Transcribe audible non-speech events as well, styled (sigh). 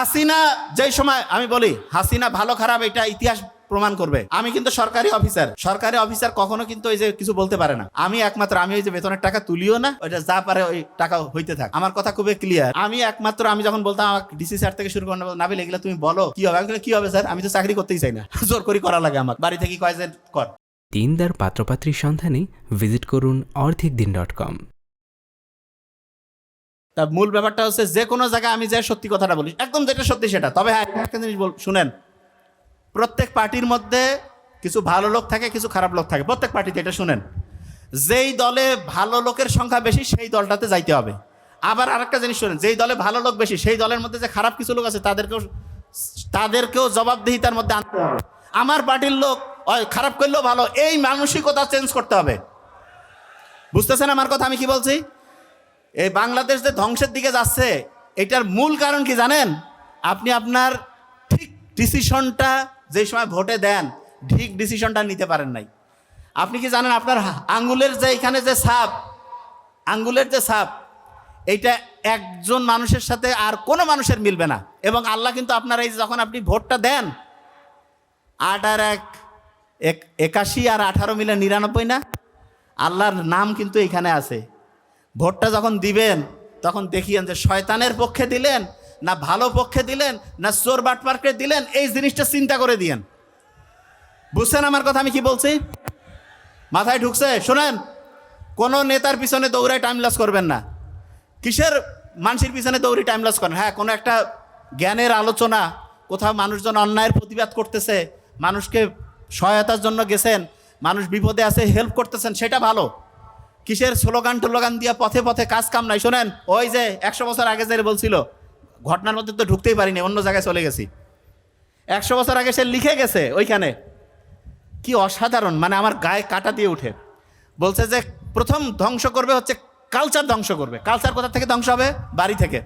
হাসিনা, যেই সময় আমি বলি, হাসিনা ভালো, খারাপ, এটা ইতিহাস প্রমাণ করবে। আমি কিন্তু সরকারি অফিসার। সরকারি অফিসার কখনো কিন্তু ওই যে কিছু বলতে পারে না। আমি একমাত্র, আমি ওই যে বেতনের টাকা তুলিও না, ওইটা যা পারে ওই টাকা হইতে থাক। আমার কথা খুবই ক্লিয়ার আমি একমাত্র, আমি যখন বলতাম, আমার ডিসি স্যার থেকে শুরু করে নাবিল, এগুলো তুমি বলো, কি হবে? আমি কি হবে স্যার আমি তো চাকরি করতেই চাই না। (laughs) জোর করি করা লাগে আমার বাড়ি থেকে কয় যে কর। দিনদার পাত্রপাত্রীর সন্ধানে ভিজিট করুন অর্ধেক দিন ডট কম। তা মূল ব্যাপারটা হচ্ছে যে কোনো জায়গায় আমি যাই সত্যি কথাটা বলি, একদম যেটা সত্যি সেটা। তবে হ্যাঁ একটা জিনিস বল শুনেন, প্রত্যেক পার্টির মধ্যে কিছু ভালো লোক থাকে, কিছু খারাপ লোক থাকে। প্রত্যেক পার্টিতে এটা শুনেন, যেই দলে ভালো লোকের সংখ্যা বেশি, সেই দলটাতে যাইতে হবে। আবার আরেকটা জিনিস শুনেন, যেই দলে ভালো লোক বেশি, সেই দলের মধ্যে যে খারাপ কিছু লোক আছে, তাদেরকেও তাদেরকেও জবাবদিহিতার মধ্যে আনতে হবে। আমার পার্টির লোক খারাপ করলেও ভালো, এই মানসিকতা চেঞ্জ করতে হবে। বুঝতেছেন আমার কথা আমি কি বলছি? এই বাংলাদেশ যে ধ্বংসের দিকে যাচ্ছে, এটার মূল কারণ কি জানেন? আপনি আপনার ঠিক ডিসিশনটা যে সময় ভোটে দেন, ঠিক ডিসিশনটা নিতে পারেন নাই। আপনি কি জানেন আপনার আঙ্গুলের যে এখানে যে সাপ আঙ্গুলের যে সাপ এইটা একজন মানুষের সাথে আর কোনো মানুষের মিলবে না। এবং আল্লাহ কিন্তু আপনার এই যখন আপনি ভোটটা দেন, আট আর এক- একাশি আর আঠারো মিলে নিরানব্বই না? আল্লাহর নাম কিন্তু এখানে আছে। ভোটটা যখন দিবেন, তখন দেখিয়েন যে শয়তানের পক্ষে দিলেন, না ভালো পক্ষে দিলেন, না চোর বাটপার্কে দিলেন, এই জিনিসটা চিন্তা করে দিয়েন। বুঝছেন আমার কথা আমি কি বলছি? মাথায় ঢুকছে, শোনেন, কোনো নেতার পিছনে দৌড়ায় টাইম লস করবেন না। কিসের মানুষের পিছনে দৌড়ি টাইম লস করেন? হ্যাঁ কোনো একটা জ্ঞানের আলোচনা, কোথাও মানুষজন অন্যায়ের প্রতিবাদ করতেছে, মানুষকে সহায়তার জন্য গেছেন, মানুষ বিপদে আছে হেল্প করতেছেন, সেটা ভালো। কিসের স্লোগান টোলোগান দিয়ে পথে পথে কাজ কাম নাই? শোনেন, ওই যে একশো বছর আগে যে বলছিল, ঘটনার মধ্যে তো ঢুকতেই পারিনি, অন্য জায়গায় চলে গেছি। একশো বছর আগে সে লিখে গেছে ওইখানে। কি অসাধারণ মানে আমার গায়ে কাটা দিয়ে উঠে। বলছে যে, প্রথম ধ্বংস করবে হচ্ছে কালচার ধ্বংস করবে। কালচার কোথা থেকে ধ্বংস হবে? বাড়ি থেকে।